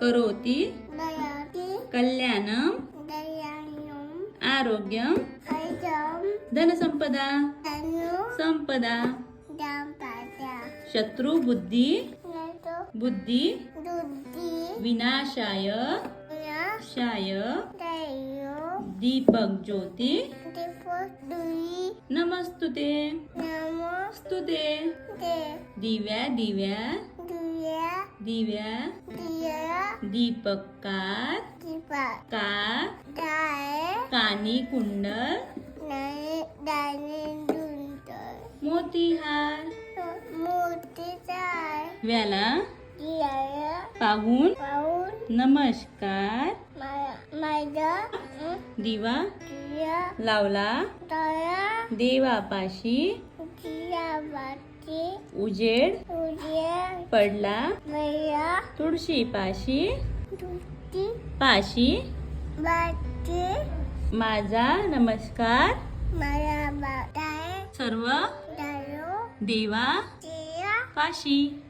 करोति कल्याणम आरोग्यम धनसंपदा तनु संपदा शत्रु बुद्धी बुद्धी विनाशाय शाय दीपक ज्योती नमस्तुते नमो स्तुते। दे दिव्या। दिव्या दिव्या दिया दीपकार दीपा कार दाय कानी कुंडल मोतीहार चाय व्याला दिया पाहून पाऊन नमस्कार दिवा लावला तया देवापाशी उजेड उद्या पडला? दुधी पाशी? बाती माझा. नमस्कार. सर्व? देवा? पाशी?